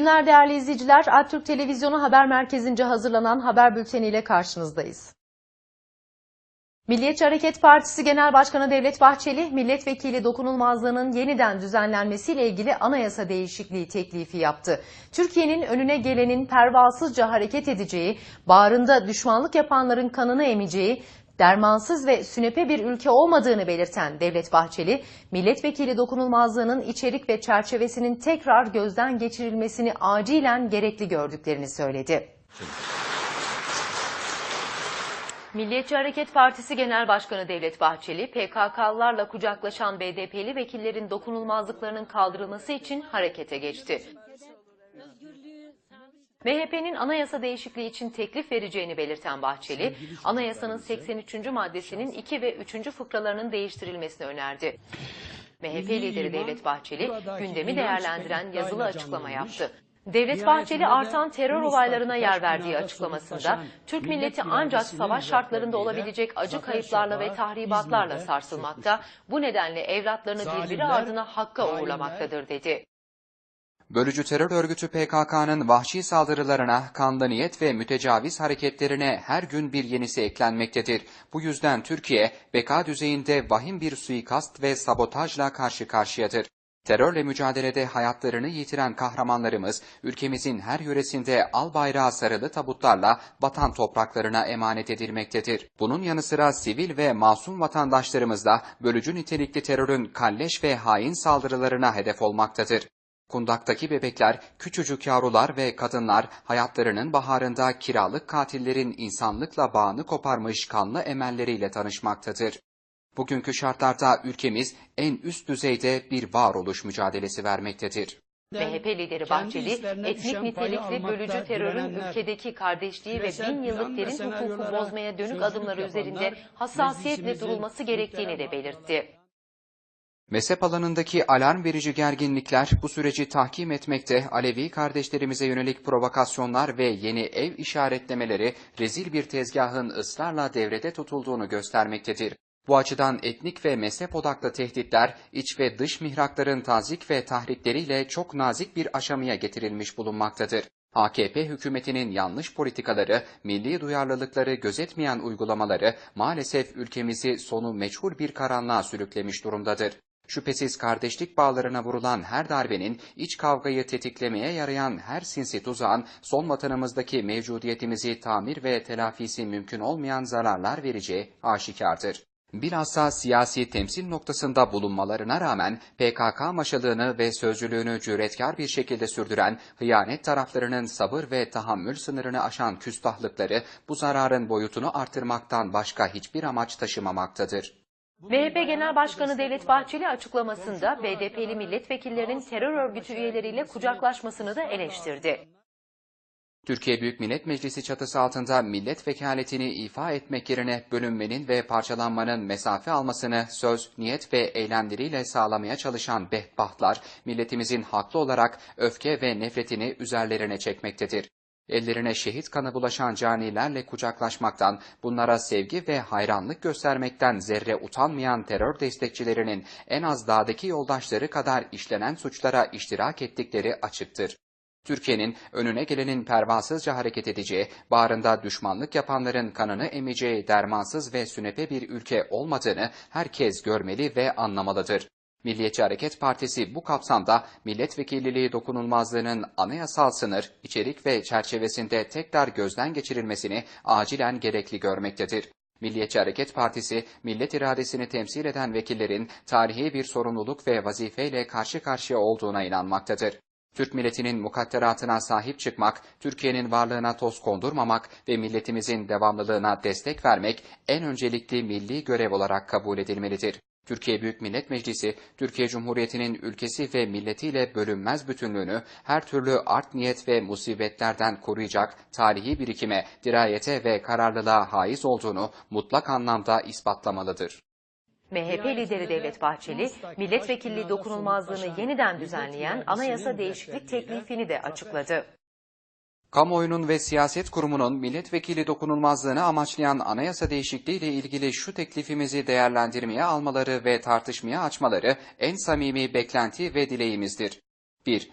Günler değerli izleyiciler. Alptürk Televizyonu Haber Merkezi'nce hazırlanan haber bülteniyle karşınızdayız. Milliyetçi Hareket Partisi Genel Başkanı Devlet Bahçeli, milletvekili dokunulmazlığının yeniden düzenlenmesiyle ilgili anayasa değişikliği teklifi yaptı. Türkiye'nin önüne gelenin pervasızca hareket edeceği, bağrında düşmanlık yapanların kanını emeceği, dermansız ve sünepe bir ülke olmadığını belirten Devlet Bahçeli, milletvekili dokunulmazlığının içerik ve çerçevesinin tekrar gözden geçirilmesini acilen gerekli gördüklerini söyledi. Milliyetçi Hareket Partisi Genel Başkanı Devlet Bahçeli, PKK'lılarla kucaklaşan BDP'li vekillerin dokunulmazlıklarının kaldırılması için harekete geçti. MHP'nin anayasa değişikliği için teklif vereceğini belirten Bahçeli, anayasanın 83. maddesinin 2 ve 3. fıkralarının değiştirilmesini önerdi. MHP lideri Devlet Bahçeli, gündemi değerlendiren yazılı açıklama yaptı. Devlet Bahçeli artan terör olaylarına yer verdiği açıklamasında Türk milleti ancak savaş şartlarında olabilecek acı kayıplarla ve tahribatlarla sarsılmakta, bu nedenle evlatlarını birbiri ardına hakka uğurlamaktadır dedi. Bölücü terör örgütü PKK'nın vahşi saldırılarına, kanlı niyet ve mütecaviz hareketlerine her gün bir yenisi eklenmektedir. Bu yüzden Türkiye, beka düzeyinde vahim bir suikast ve sabotajla karşı karşıyadır. Terörle mücadelede hayatlarını yitiren kahramanlarımız, ülkemizin her yöresinde al bayrağı sarılı tabutlarla vatan topraklarına emanet edilmektedir. Bunun yanı sıra sivil ve masum vatandaşlarımız da bölücü nitelikli terörün kalleş ve hain saldırılarına hedef olmaktadır. Kundaktaki bebekler, küçücük yavrular ve kadınlar hayatlarının baharında kiralık katillerin insanlıkla bağını koparmış kanlı emelleriyle tanışmaktadır. Bugünkü şartlarda ülkemiz en üst düzeyde bir varoluş mücadelesi vermektedir. MHP lideri Bahçeli, etnik nitelikli bölücü terörün ülkedeki kardeşliği ve bin yıllık derin hukuku bozmaya dönük adımları üzerinde hassasiyetle durulması gerektiğini de belirtti. Mezhep alanındaki alarm verici gerginlikler bu süreci tahkim etmekte, Alevi kardeşlerimize yönelik provokasyonlar ve yeni ev işaretlemeleri rezil bir tezgahın ısrarla devrede tutulduğunu göstermektedir. Bu açıdan etnik ve mezhep odaklı tehditler, iç ve dış mihrakların tazik ve tahrikleriyle çok nazik bir aşamaya getirilmiş bulunmaktadır. AKP hükümetinin yanlış politikaları, milli duyarlılıkları gözetmeyen uygulamaları maalesef ülkemizi sonu meçhul bir karanlığa sürüklemiş durumdadır. Şüphesiz kardeşlik bağlarına vurulan her darbenin, iç kavgayı tetiklemeye yarayan her sinsi tuzağın son vatanımızdaki mevcudiyetimizi tamir ve telafisi mümkün olmayan zararlar vereceği aşikardır. Bilhassa siyasi temsil noktasında bulunmalarına rağmen PKK maşalığını ve sözcülüğünü cüretkar bir şekilde sürdüren hıyanet taraflarının sabır ve tahammül sınırını aşan küstahlıkları bu zararın boyutunu artırmaktan başka hiçbir amaç taşımamaktadır. MHP Genel Başkanı Devlet Bahçeli açıklamasında BDP'li milletvekillerinin terör örgütü üyeleriyle kucaklaşmasını da eleştirdi. Türkiye Büyük Millet Meclisi çatısı altında millet vekaletini ifa etmek yerine bölünmenin ve parçalanmanın mesafe almasını söz, niyet ve eylemleriyle sağlamaya çalışan behbahtlar, milletimizin haklı olarak öfke ve nefretini üzerlerine çekmektedir. Ellerine şehit kanı bulaşan canilerle kucaklaşmaktan, bunlara sevgi ve hayranlık göstermekten zerre utanmayan terör destekçilerinin en az dağdaki yoldaşları kadar işlenen suçlara iştirak ettikleri açıktır. Türkiye'nin önüne gelenin pervasızca hareket edeceği, bağrında düşmanlık yapanların kanını emeceği dermansız ve sünepe bir ülke olmadığını herkes görmeli ve anlamalıdır. Milliyetçi Hareket Partisi bu kapsamda milletvekilliliği dokunulmazlığının anayasal sınır, içerik ve çerçevesinde tekrar gözden geçirilmesini acilen gerekli görmektedir. Milliyetçi Hareket Partisi, millet iradesini temsil eden vekillerin tarihi bir sorumluluk ve vazifeyle karşı karşıya olduğuna inanmaktadır. Türk milletinin mukadderatına sahip çıkmak, Türkiye'nin varlığına toz kondurmamak ve milletimizin devamlılığına destek vermek en öncelikli milli görev olarak kabul edilmelidir. Türkiye Büyük Millet Meclisi, Türkiye Cumhuriyeti'nin ülkesi ve milletiyle bölünmez bütünlüğünü her türlü art niyet ve musibetlerden koruyacak tarihi birikime, dirayete ve kararlılığa haiz olduğunu mutlak anlamda ispatlamalıdır. MHP lideri Devlet Bahçeli, milletvekilliği dokunulmazlığını yeniden düzenleyen anayasa değişiklik teklifini de açıkladı. Kamuoyunun ve siyaset kurumunun milletvekili dokunulmazlığını amaçlayan anayasa değişikliği ile ilgili şu teklifimizi değerlendirmeye almaları ve tartışmaya açmaları en samimi beklenti ve dileğimizdir. 1.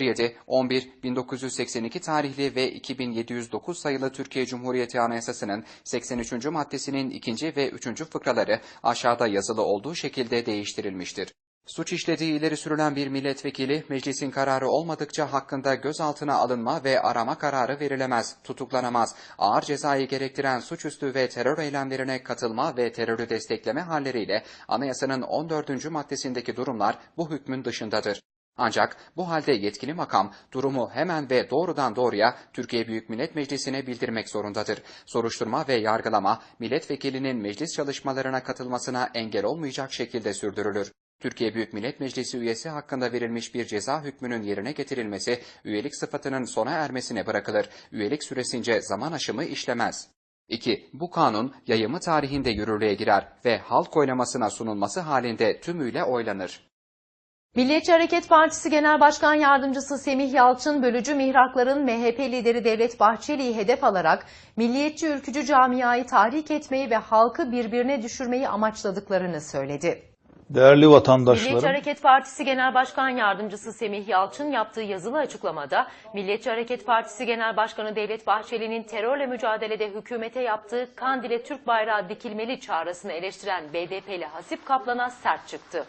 07 11 1982 tarihli ve 2709 sayılı Türkiye Cumhuriyeti Anayasası'nın 83. maddesinin 2. ve 3. fıkraları aşağıda yazılı olduğu şekilde değiştirilmiştir. Suç işlediği ileri sürülen bir milletvekili meclisin kararı olmadıkça hakkında gözaltına alınma ve arama kararı verilemez, tutuklanamaz. Ağır cezayı gerektiren suçüstü ve terör eylemlerine katılma ve terörü destekleme halleriyle anayasanın 14. maddesindeki durumlar bu hükmün dışındadır. Ancak bu halde yetkili makam durumu hemen ve doğrudan doğruya Türkiye Büyük Millet Meclisi'ne bildirmek zorundadır. Soruşturma ve yargılama milletvekilinin meclis çalışmalarına katılmasına engel olmayacak şekilde sürdürülür. Türkiye Büyük Millet Meclisi üyesi hakkında verilmiş bir ceza hükmünün yerine getirilmesi üyelik sıfatının sona ermesine bırakılır. Üyelik süresince zaman aşımı işlemez. 2. Bu kanun yayımı tarihinde yürürlüğe girer ve halk oylamasına sunulması halinde tümüyle oylanır. Milliyetçi Hareket Partisi Genel Başkan Yardımcısı Semih Yalçın, bölücü mihrakların MHP lideri Devlet Bahçeli'yi hedef alarak milliyetçi ülkücü camiayı tahrik etmeyi ve halkı birbirine düşürmeyi amaçladıklarını söyledi. Değerli Milliyetçi vatandaşlarım, Hareket Partisi Genel Başkan Yardımcısı Semih Yalçın yaptığı yazılı açıklamada Milliyetçi Hareket Partisi Genel Başkanı Devlet Bahçeli'nin terörle mücadelede hükümete yaptığı Kandil'e Türk bayrağı dikilmeli çağrısını eleştiren BDP'li Hasip Kaplan'a sert çıktı.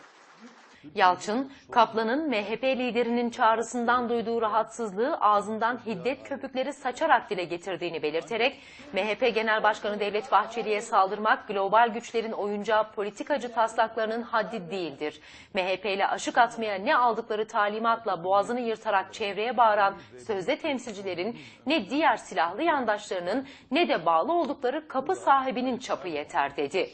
Yalçın, Kaplan'ın MHP liderinin çağrısından duyduğu rahatsızlığı ağzından hiddet köpükleri saçarak dile getirdiğini belirterek, MHP Genel Başkanı Devlet Bahçeli'ye saldırmak global güçlerin oyuncağı politikacı taslaklarının haddi değildir. MHP ile aşık atmaya ne aldıkları talimatla boğazını yırtarak çevreye bağıran sözde temsilcilerin ne diğer silahlı yandaşlarının ne de bağlı oldukları kapı sahibinin çapı yeter dedi.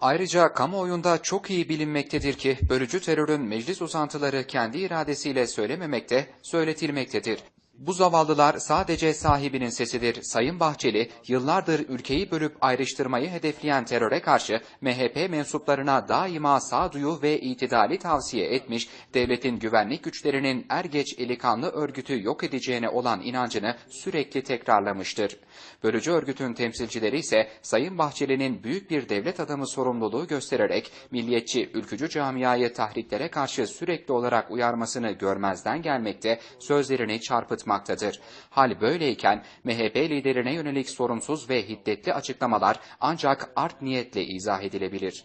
Ayrıca kamuoyunda çok iyi bilinmektedir ki bölücü terörün meclis uzantıları kendi iradesiyle söylememekte, söyletilmektedir. Bu zavallılar sadece sahibinin sesidir. Sayın Bahçeli, yıllardır ülkeyi bölüp ayrıştırmayı hedefleyen teröre karşı MHP mensuplarına daima sağduyu ve itidali tavsiye etmiş, devletin güvenlik güçlerinin er geç eli kanlı örgütü yok edeceğine olan inancını sürekli tekrarlamıştır. Bölücü örgütün temsilcileri ise Sayın Bahçeli'nin büyük bir devlet adamı sorumluluğu göstererek milliyetçi, ülkücü camiayı tahriklere karşı sürekli olarak uyarmasını görmezden gelmekte, sözlerini çarpıtmaktadır. Hal böyleyken MHP liderine yönelik sorumsuz ve hiddetli açıklamalar ancak art niyetle izah edilebilir.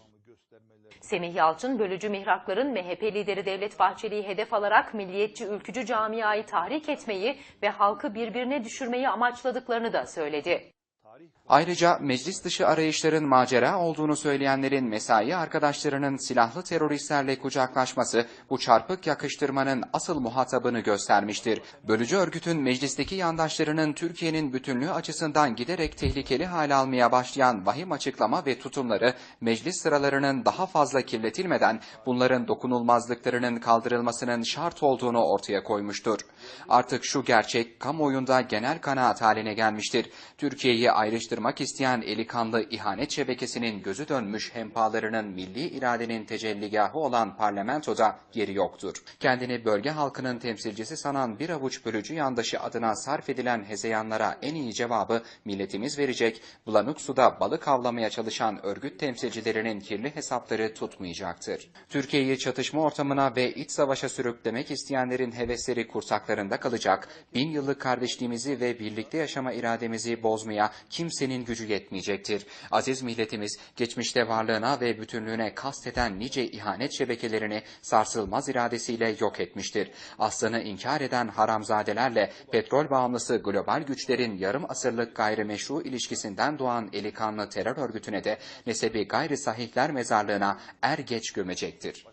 Semih Yalçın, bölücü mihrakların MHP lideri Devlet Bahçeli'yi hedef alarak milliyetçi ülkücü camiayı tahrik etmeyi ve halkı birbirine düşürmeyi amaçladıklarını da söyledi. Ayrıca meclis dışı arayışların macera olduğunu söyleyenlerin mesai arkadaşlarının silahlı teröristlerle kucaklaşması bu çarpık yakıştırmanın asıl muhatabını göstermiştir. Bölücü örgütün meclisteki yandaşlarının Türkiye'nin bütünlüğü açısından giderek tehlikeli hale almaya başlayan vahim açıklama ve tutumları meclis sıralarının daha fazla kirletilmeden bunların dokunulmazlıklarının kaldırılmasının şart olduğunu ortaya koymuştur. Artık şu gerçek kamuoyunda genel kanaat haline gelmiştir. Türkiye'yi ayrıştırmak isteyen eli kanlı ihanet şebekesinin gözü dönmüş hempalarının milli iradenin tecelligahı olan parlamentoda yeri yoktur. Kendini bölge halkının temsilcisi sanan bir avuç bölücü yandaşı adına sarf edilen hezeyanlara en iyi cevabı milletimiz verecek, bulanık suda balık avlamaya çalışan örgüt temsilcilerinin kirli hesapları tutmayacaktır. Türkiye'yi çatışma ortamına ve iç savaşa sürüklemek isteyenlerin hevesleri kursaklarında kalacak, bin yıllık kardeşliğimizi ve birlikte yaşama irademizi bozmaya kimsenin gücü yetmeyecektir. Aziz milletimiz geçmişte varlığına ve bütünlüğüne kasteden nice ihanet şebekelerini sarsılmaz iradesiyle yok etmiştir. Aslını inkar eden haramzadelerle petrol bağımlısı global güçlerin yarım asırlık gayrimeşru ilişkisinden doğan eli kanlı terör örgütüne de nesebi gayri sahihler mezarlığına er geç gömecektir.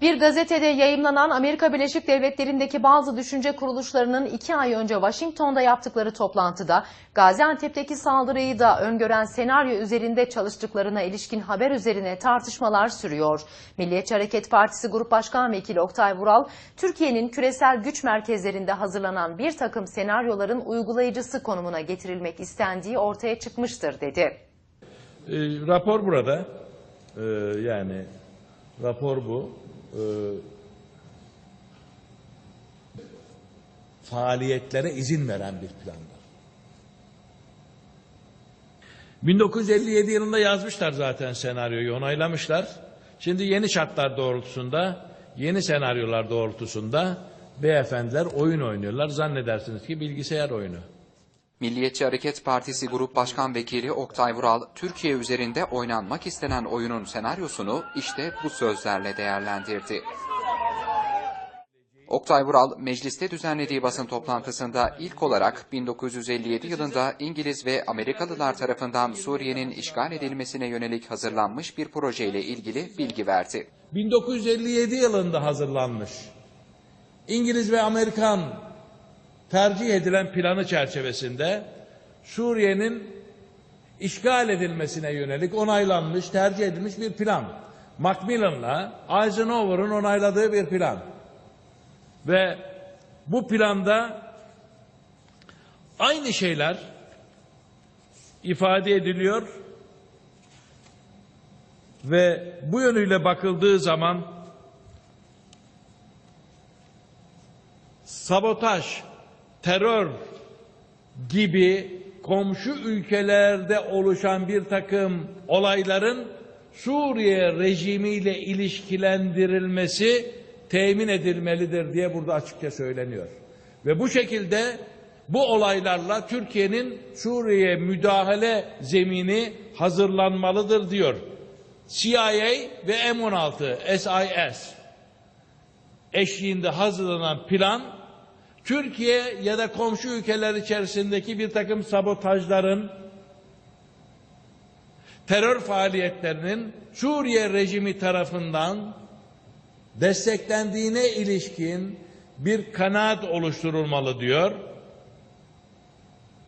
Bir gazetede yayımlanan Amerika Birleşik Devletleri'ndeki bazı düşünce kuruluşlarının iki ay önce Washington'da yaptıkları toplantıda Gaziantep'teki saldırıyı da öngören senaryo üzerinde çalıştıklarına ilişkin haber üzerine tartışmalar sürüyor. Milliyetçi Hareket Partisi Grup Başkan Vekili Oktay Vural, Türkiye'nin küresel güç merkezlerinde hazırlanan bir takım senaryoların uygulayıcısı konumuna getirilmek istendiği ortaya çıkmıştır dedi. E, rapor burada. E, yani rapor bu. E, faaliyetlere izin veren bir plandır. 1957 yılında yazmışlar zaten senaryoyu, onaylamışlar. Şimdi yeni şartlar doğrultusunda yeni senaryolar doğrultusunda beyefendiler oyun oynuyorlar. Zannedersiniz ki bilgisayar oyunu. Milliyetçi Hareket Partisi Grup Başkan Vekili Oktay Vural, Türkiye üzerinde oynanmak istenen oyunun senaryosunu işte bu sözlerle değerlendirdi. Oktay Vural, mecliste düzenlediği basın toplantısında ilk olarak 1957 yılında İngiliz ve Amerikalılar tarafından Suriye'nin işgal edilmesine yönelik hazırlanmış bir projeyle ilgili bilgi verdi. 1957 yılında hazırlanmış. İngiliz ve Amerikan tercih edilen planı çerçevesinde Suriye'nin işgal edilmesine yönelik onaylanmış, tercih edilmiş bir plan. Macmillan'la Eisenhower'ın onayladığı bir plan. Ve bu planda aynı şeyler ifade ediliyor ve bu yönüyle bakıldığı zaman sabotaj, terör gibi komşu ülkelerde oluşan bir takım olayların Suriye rejimiyle ilişkilendirilmesi temin edilmelidir diye burada açıkça söyleniyor. Ve bu şekilde bu olaylarla Türkiye'nin Suriye'ye müdahale zemini hazırlanmalıdır diyor. CIA ve M16 SIS eşliğinde hazırlanan plan Türkiye ya da komşu ülkeler içerisindeki bir takım sabotajların terör faaliyetlerinin Suriye rejimi tarafından desteklendiğine ilişkin bir kanaat oluşturulmalı diyor.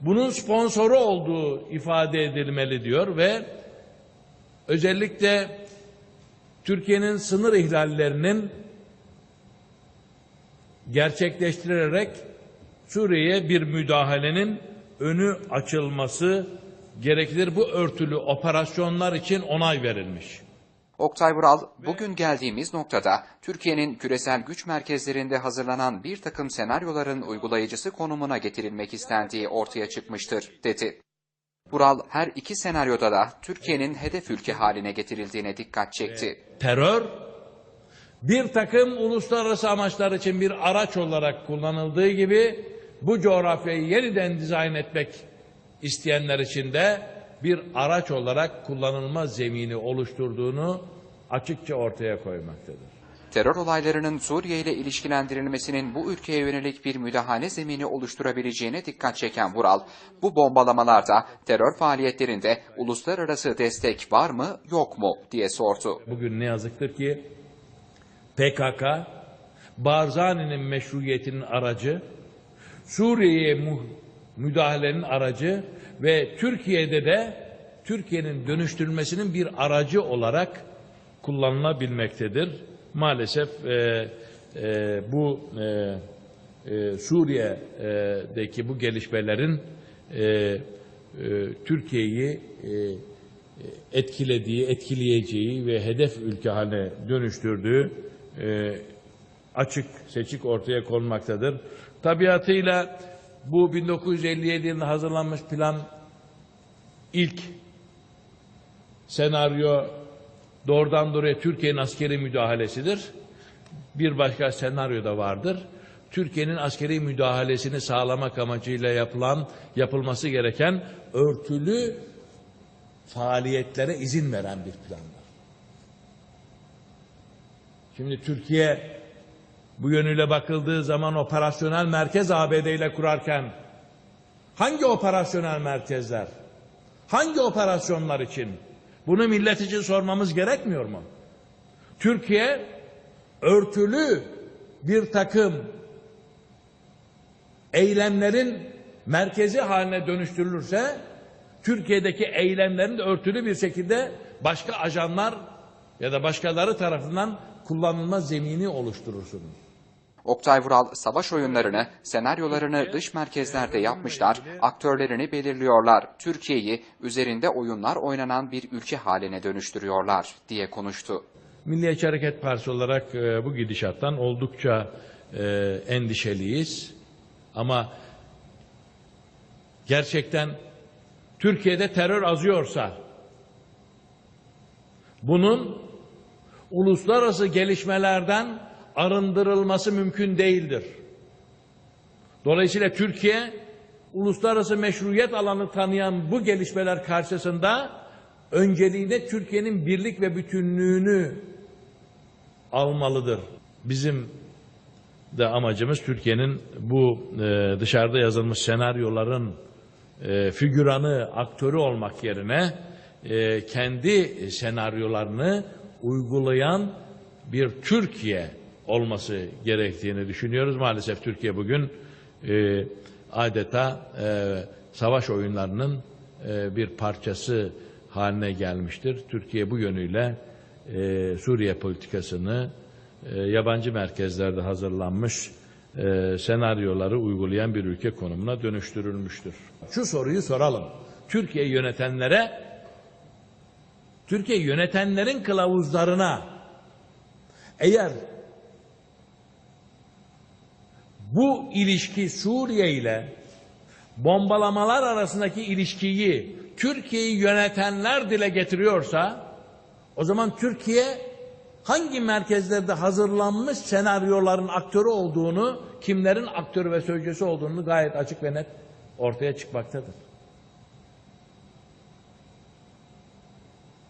Bunun sponsoru olduğu ifade edilmeli diyor ve özellikle Türkiye'nin sınır ihlallerinin gerçekleştirilerek Suriye'ye bir müdahalenin önü açılması gereklidir. Bu örtülü operasyonlar için onay verilmiş. Oktay Vural, bugün geldiğimiz noktada Türkiye'nin küresel güç merkezlerinde hazırlanan bir takım senaryoların uygulayıcısı konumuna getirilmek istendiği ortaya çıkmıştır, dedi. Vural, her iki senaryoda da Türkiye'nin hedef ülke haline getirildiğine dikkat çekti. Terör bir takım uluslararası amaçlar için bir araç olarak kullanıldığı gibi bu coğrafyayı yeniden dizayn etmek isteyenler için de bir araç olarak kullanılma zemini oluşturduğunu açıkça ortaya koymaktadır. Terör olaylarının Suriye ile ilişkilendirilmesinin bu ülkeye yönelik bir müdahale zemini oluşturabileceğine dikkat çeken Vural, bu bombalamalarda terör faaliyetlerinde uluslararası destek var mı yok mu diye sordu. Bugün ne yazıktır ki PKK, Barzani'nin meşruiyetinin aracı, Suriye'ye müdahalenin aracı ve Türkiye'de de Türkiye'nin dönüştürülmesinin bir aracı olarak kullanılabilmektedir. Maalesef e, e, bu e, e, Suriye'deki bu gelişmelerin e, e, Türkiye'yi e, etkilediği, etkileyeceği ve hedef ülke haline dönüştürdüğü e, açık seçik ortaya konmaktadır. Tabiatıyla bu 1957 yılında hazırlanmış plan ilk senaryo doğrudan doğruya Türkiye'nin askeri müdahalesidir. Bir başka senaryo da vardır. Türkiye'nin askeri müdahalesini sağlamak amacıyla yapılan, yapılması gereken örtülü faaliyetlere izin veren bir plandır. Şimdi Türkiye bu yönüyle bakıldığı zaman operasyonel merkez ABD ile kurarken hangi operasyonel merkezler? Hangi operasyonlar için? Bunu millet için sormamız gerekmiyor mu? Türkiye örtülü bir takım eylemlerin merkezi haline dönüştürülürse Türkiye'deki eylemlerin de örtülü bir şekilde başka ajanlar ya da başkaları tarafından kullanılma zemini oluşturursunuz. Oktay Vural, savaş oyunlarını, senaryolarını dış merkezlerde yapmışlar, aktörlerini belirliyorlar, Türkiye'yi üzerinde oyunlar oynanan bir ülke haline dönüştürüyorlar diye konuştu. Milliyetçi Hareket Partisi olarak e, bu gidişattan oldukça e, endişeliyiz. Ama gerçekten Türkiye'de terör azıyorsa bunun uluslararası gelişmelerden arındırılması mümkün değildir. Dolayısıyla Türkiye uluslararası meşruiyet alanı tanıyan bu gelişmeler karşısında önceliğinde Türkiye'nin birlik ve bütünlüğünü almalıdır. Bizim de amacımız Türkiye'nin bu e, dışarıda yazılmış senaryoların e, figüranı, aktörü olmak yerine e, kendi senaryolarını uygulayan bir Türkiye olması gerektiğini düşünüyoruz. Maalesef Türkiye bugün e, adeta e, savaş oyunlarının e, bir parçası haline gelmiştir. Türkiye bu yönüyle e, Suriye politikasını e, yabancı merkezlerde hazırlanmış e, senaryoları uygulayan bir ülke konumuna dönüştürülmüştür. Şu soruyu soralım. Türkiye yönetenlere, Türkiye yönetenlerin kılavuzlarına eğer bu ilişki Suriye ile bombalamalar arasındaki ilişkiyi Türkiye'yi yönetenler dile getiriyorsa o zaman Türkiye hangi merkezlerde hazırlanmış senaryoların aktörü olduğunu, kimlerin aktörü ve sözcüsü olduğunu gayet açık ve net ortaya çıkmaktadır.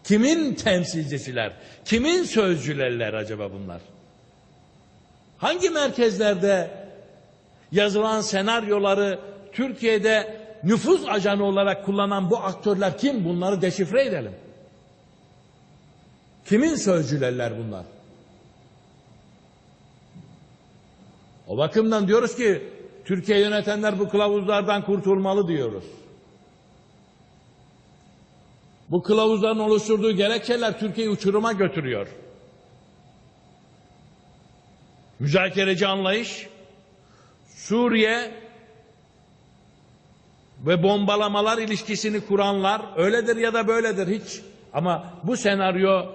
Kimin temsilcisiler, kimin sözcülerler acaba bunlar? Hangi merkezlerde yazılan senaryoları Türkiye'de nüfuz ajanı olarak kullanan bu aktörler kim? Bunları deşifre edelim. Kimin sözcülerler bunlar? O bakımdan diyoruz ki Türkiye yönetenler bu kılavuzlardan kurtulmalı diyoruz. Bu kılavuzların oluşturduğu gerekçeler Türkiye'yi uçuruma götürüyor. Müzakereci anlayış, Suriye ve bombalamalar ilişkisini kuranlar öyledir ya da böyledir hiç. Ama bu senaryo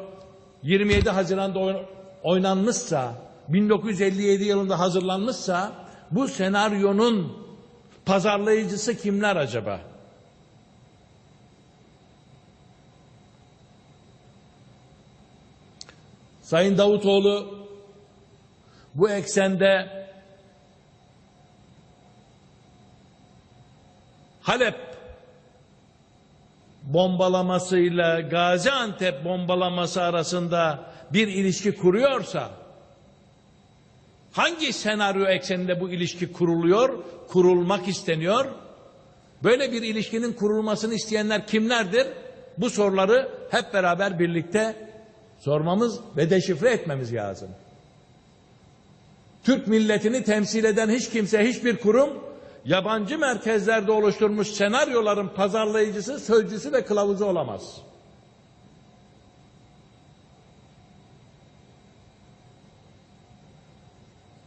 27 Haziran'da oyn- oynanmışsa, 1957 yılında hazırlanmışsa bu senaryonun pazarlayıcısı kimler acaba? Sayın Davutoğlu bu eksende Halep bombalamasıyla Gaziantep bombalaması arasında bir ilişki kuruyorsa hangi senaryo ekseninde bu ilişki kuruluyor, kurulmak isteniyor? Böyle bir ilişkinin kurulmasını isteyenler kimlerdir? Bu soruları hep beraber birlikte sormamız ve deşifre etmemiz lazım. Türk milletini temsil eden hiç kimse, hiçbir kurum yabancı merkezlerde oluşturmuş senaryoların pazarlayıcısı, sözcüsü ve kılavuzu olamaz.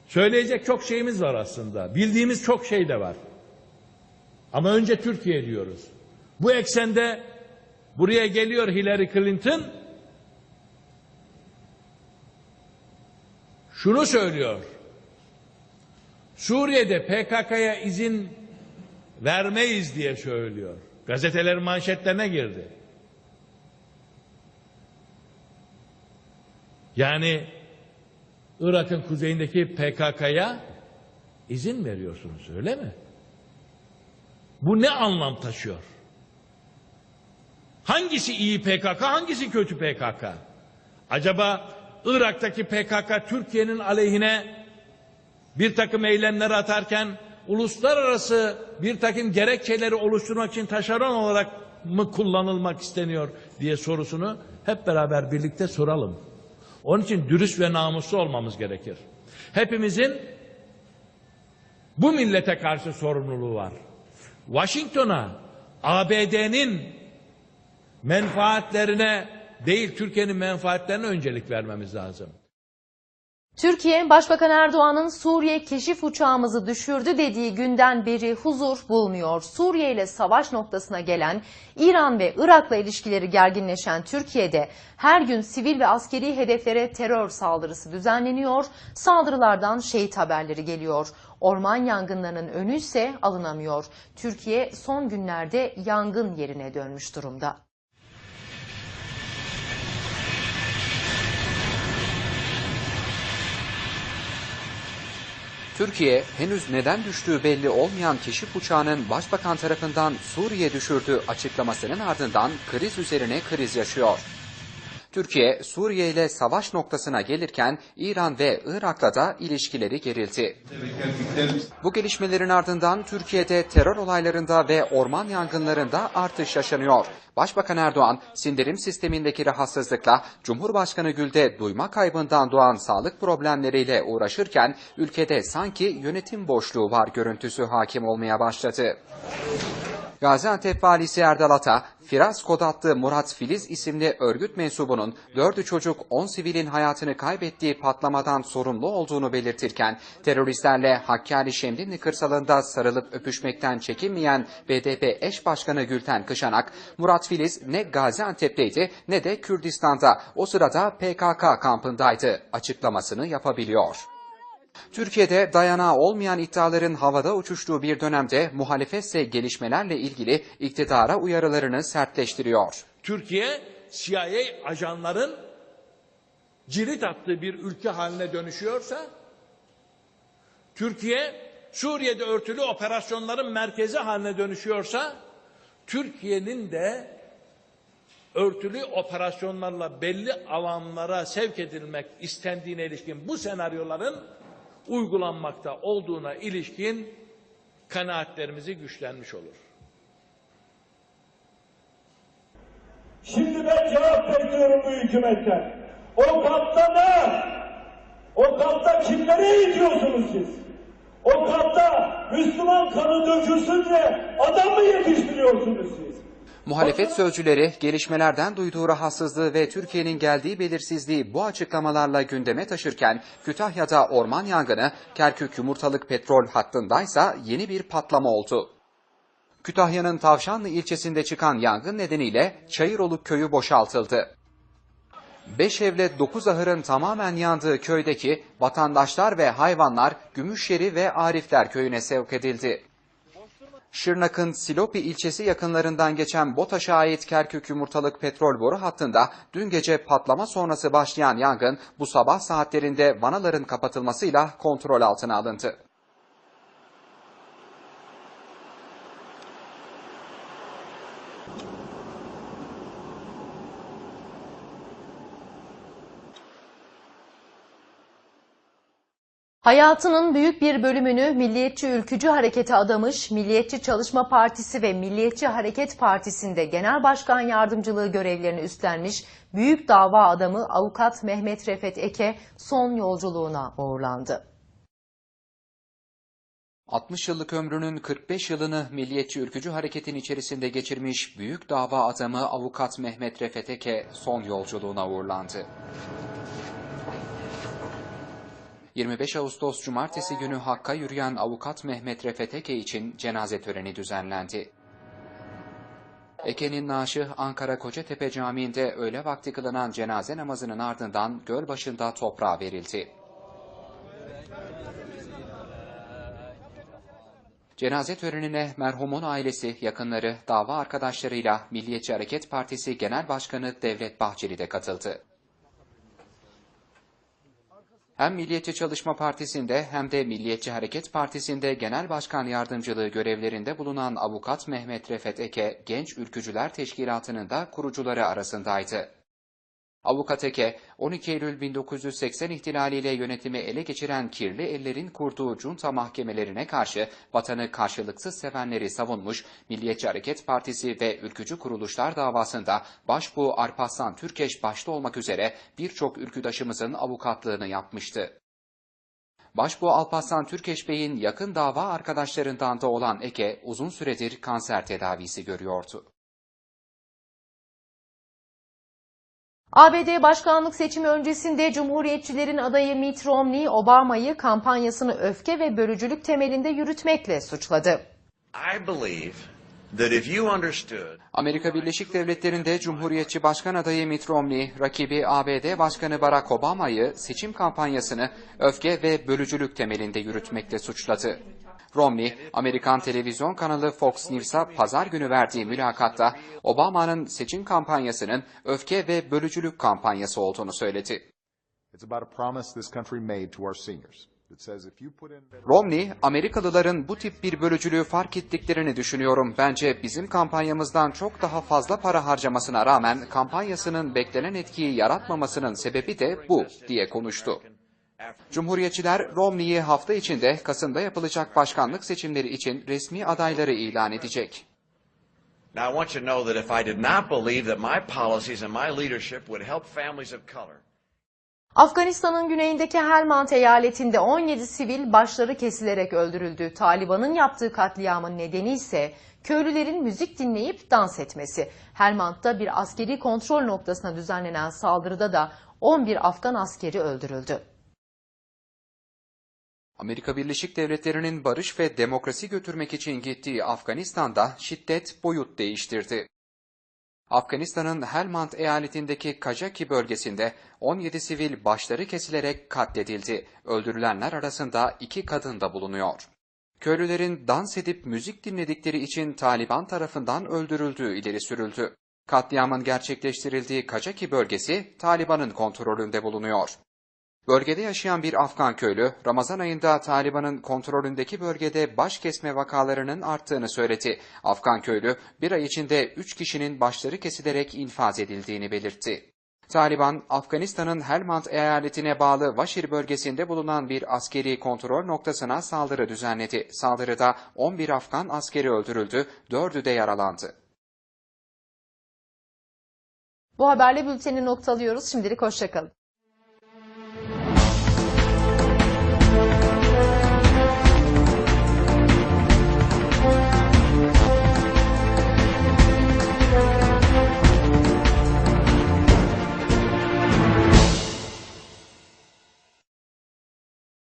Söyleyecek çok şeyimiz var aslında. Bildiğimiz çok şey de var. Ama önce Türkiye diyoruz. Bu eksende buraya geliyor Hillary Clinton. Şunu söylüyor. Suriye'de PKK'ya izin vermeyiz diye söylüyor. Gazetelerin manşetlerine girdi. Yani Irak'ın kuzeyindeki PKK'ya izin veriyorsunuz öyle mi? Bu ne anlam taşıyor? Hangisi iyi PKK, hangisi kötü PKK? Acaba Irak'taki PKK Türkiye'nin aleyhine bir takım eylemler atarken uluslararası bir takım gerekçeleri oluşturmak için taşeron olarak mı kullanılmak isteniyor diye sorusunu hep beraber birlikte soralım. Onun için dürüst ve namuslu olmamız gerekir. Hepimizin bu millete karşı sorumluluğu var. Washington'a ABD'nin menfaatlerine değil Türkiye'nin menfaatlerine öncelik vermemiz lazım. Türkiye, Başbakan Erdoğan'ın Suriye keşif uçağımızı düşürdü dediği günden beri huzur bulmuyor. Suriye ile savaş noktasına gelen İran ve Irak'la ilişkileri gerginleşen Türkiye'de her gün sivil ve askeri hedeflere terör saldırısı düzenleniyor, saldırılardan şehit haberleri geliyor. Orman yangınlarının önü ise alınamıyor. Türkiye son günlerde yangın yerine dönmüş durumda. Türkiye, henüz neden düştüğü belli olmayan keşif uçağının başbakan tarafından Suriye düşürdüğü açıklamasının ardından kriz üzerine kriz yaşıyor. Türkiye, Suriye ile savaş noktasına gelirken İran ve Irak'la da ilişkileri gerildi. Bu gelişmelerin ardından Türkiye'de terör olaylarında ve orman yangınlarında artış yaşanıyor. Başbakan Erdoğan, sindirim sistemindeki rahatsızlıkla Cumhurbaşkanı Gül'de duyma kaybından doğan sağlık problemleriyle uğraşırken ülkede sanki yönetim boşluğu var görüntüsü hakim olmaya başladı. Gaziantep valisi Erdal Ata, Firas kod Murat Filiz isimli örgüt mensubunun 4 çocuk 10 sivilin hayatını kaybettiği patlamadan sorumlu olduğunu belirtirken, teröristlerle Hakkari Şemdinli kırsalında sarılıp öpüşmekten çekinmeyen BDP eş başkanı Gülten Kışanak, Murat Filiz ne Gaziantep'teydi ne de Kürdistan'da, o sırada PKK kampındaydı açıklamasını yapabiliyor. Türkiye'de dayanağı olmayan iddiaların havada uçuştuğu bir dönemde muhalefetse gelişmelerle ilgili iktidara uyarılarını sertleştiriyor. Türkiye CIA ajanların cirit attığı bir ülke haline dönüşüyorsa, Türkiye Suriye'de örtülü operasyonların merkezi haline dönüşüyorsa, Türkiye'nin de örtülü operasyonlarla belli alanlara sevk edilmek istendiğine ilişkin bu senaryoların uygulanmakta olduğuna ilişkin kanaatlerimizi güçlenmiş olur. Şimdi ben cevap bekliyorum bu hükümetten. O kampta ne? O kampta kimleri eğitiyorsunuz siz? O kampta Müslüman kanı dökülsün diye adam mı yetiştiriyorsunuz siz? Muhalefet sözcüleri gelişmelerden duyduğu rahatsızlığı ve Türkiye'nin geldiği belirsizliği bu açıklamalarla gündeme taşırken Kütahya'da orman yangını, Kerkük yumurtalık petrol hattındaysa yeni bir patlama oldu. Kütahya'nın Tavşanlı ilçesinde çıkan yangın nedeniyle Çayıroluk köyü boşaltıldı. Beş evle dokuz ahırın tamamen yandığı köydeki vatandaşlar ve hayvanlar Gümüşyeri ve Arifler köyüne sevk edildi. Şırnak'ın Silopi ilçesi yakınlarından geçen BOTAŞ'a ait Kerkük yumurtalık petrol boru hattında dün gece patlama sonrası başlayan yangın bu sabah saatlerinde vanaların kapatılmasıyla kontrol altına alındı. Hayatının büyük bir bölümünü Milliyetçi Ülkücü Harekete adamış, Milliyetçi Çalışma Partisi ve Milliyetçi Hareket Partisi'nde genel başkan yardımcılığı görevlerini üstlenmiş büyük dava adamı avukat Mehmet Refet Eke son yolculuğuna uğurlandı. 60 yıllık ömrünün 45 yılını Milliyetçi Ülkücü Hareket'in içerisinde geçirmiş büyük dava adamı avukat Mehmet Refet Eke son yolculuğuna uğurlandı. 25 Ağustos Cumartesi günü Hakk'a yürüyen avukat Mehmet Refet Eke için cenaze töreni düzenlendi. Eke'nin naaşı Ankara Kocatepe Camii'nde öğle vakti kılınan cenaze namazının ardından göl başında toprağa verildi. Cenaze törenine merhumun ailesi, yakınları, dava arkadaşlarıyla Milliyetçi Hareket Partisi Genel Başkanı Devlet Bahçeli de katıldı. Hem Milliyetçi Çalışma Partisi'nde hem de Milliyetçi Hareket Partisi'nde genel başkan yardımcılığı görevlerinde bulunan avukat Mehmet Refet Eke, Genç Ülkücüler Teşkilatı'nın da kurucuları arasındaydı. Avukat Eke, 12 Eylül 1980 ihtilaliyle yönetimi ele geçiren kirli ellerin kurduğu junta mahkemelerine karşı vatanı karşılıksız sevenleri savunmuş, Milliyetçi Hareket Partisi ve ülkücü kuruluşlar davasında başbuğ Arpaslan Türkeş başta olmak üzere birçok ülküdaşımızın avukatlığını yapmıştı. Başbuğ Alparslan Türkeş Bey'in yakın dava arkadaşlarından da olan Eke uzun süredir kanser tedavisi görüyordu. ABD başkanlık seçimi öncesinde Cumhuriyetçilerin adayı Mitt Romney, Obama'yı kampanyasını öfke ve bölücülük temelinde yürütmekle suçladı. I believe that if you understood Amerika Birleşik Devletleri'nde Cumhuriyetçi Başkan adayı Mitt Romney, rakibi ABD Başkanı Barack Obama'yı seçim kampanyasını öfke ve bölücülük temelinde yürütmekle suçladı. Romney, Amerikan televizyon kanalı Fox News'a pazar günü verdiği mülakatta Obama'nın seçim kampanyasının öfke ve bölücülük kampanyası olduğunu söyledi. Romney, Amerikalıların bu tip bir bölücülüğü fark ettiklerini düşünüyorum. Bence bizim kampanyamızdan çok daha fazla para harcamasına rağmen kampanyasının beklenen etkiyi yaratmamasının sebebi de bu diye konuştu. Cumhuriyetçiler Romney'i hafta içinde Kasım'da yapılacak başkanlık seçimleri için resmi adayları ilan edecek. Now, I want you to know that if I did not believe that my policies and my leadership would help families of color, Afganistan'ın güneyindeki Helmand eyaletinde 17 sivil başları kesilerek öldürüldü. Taliban'ın yaptığı katliamın nedeni ise köylülerin müzik dinleyip dans etmesi. Helmand'da bir askeri kontrol noktasına düzenlenen saldırıda da 11 Afgan askeri öldürüldü. Amerika Birleşik Devletleri'nin barış ve demokrasi götürmek için gittiği Afganistan'da şiddet boyut değiştirdi. Afganistan'ın Helmand eyaletindeki Kajaki bölgesinde 17 sivil başları kesilerek katledildi. Öldürülenler arasında iki kadın da bulunuyor. Köylülerin dans edip müzik dinledikleri için Taliban tarafından öldürüldüğü ileri sürüldü. Katliamın gerçekleştirildiği Kajaki bölgesi Taliban'ın kontrolünde bulunuyor. Bölgede yaşayan bir Afgan köylü, Ramazan ayında Taliban'ın kontrolündeki bölgede baş kesme vakalarının arttığını söyledi. Afgan köylü, bir ay içinde 3 kişinin başları kesilerek infaz edildiğini belirtti. Taliban, Afganistan'ın Helmand eyaletine bağlı Vaşir bölgesinde bulunan bir askeri kontrol noktasına saldırı düzenledi. Saldırıda 11 Afgan askeri öldürüldü, 4'ü de yaralandı. Bu haberle bülteni noktalıyoruz. Şimdilik hoşçakalın.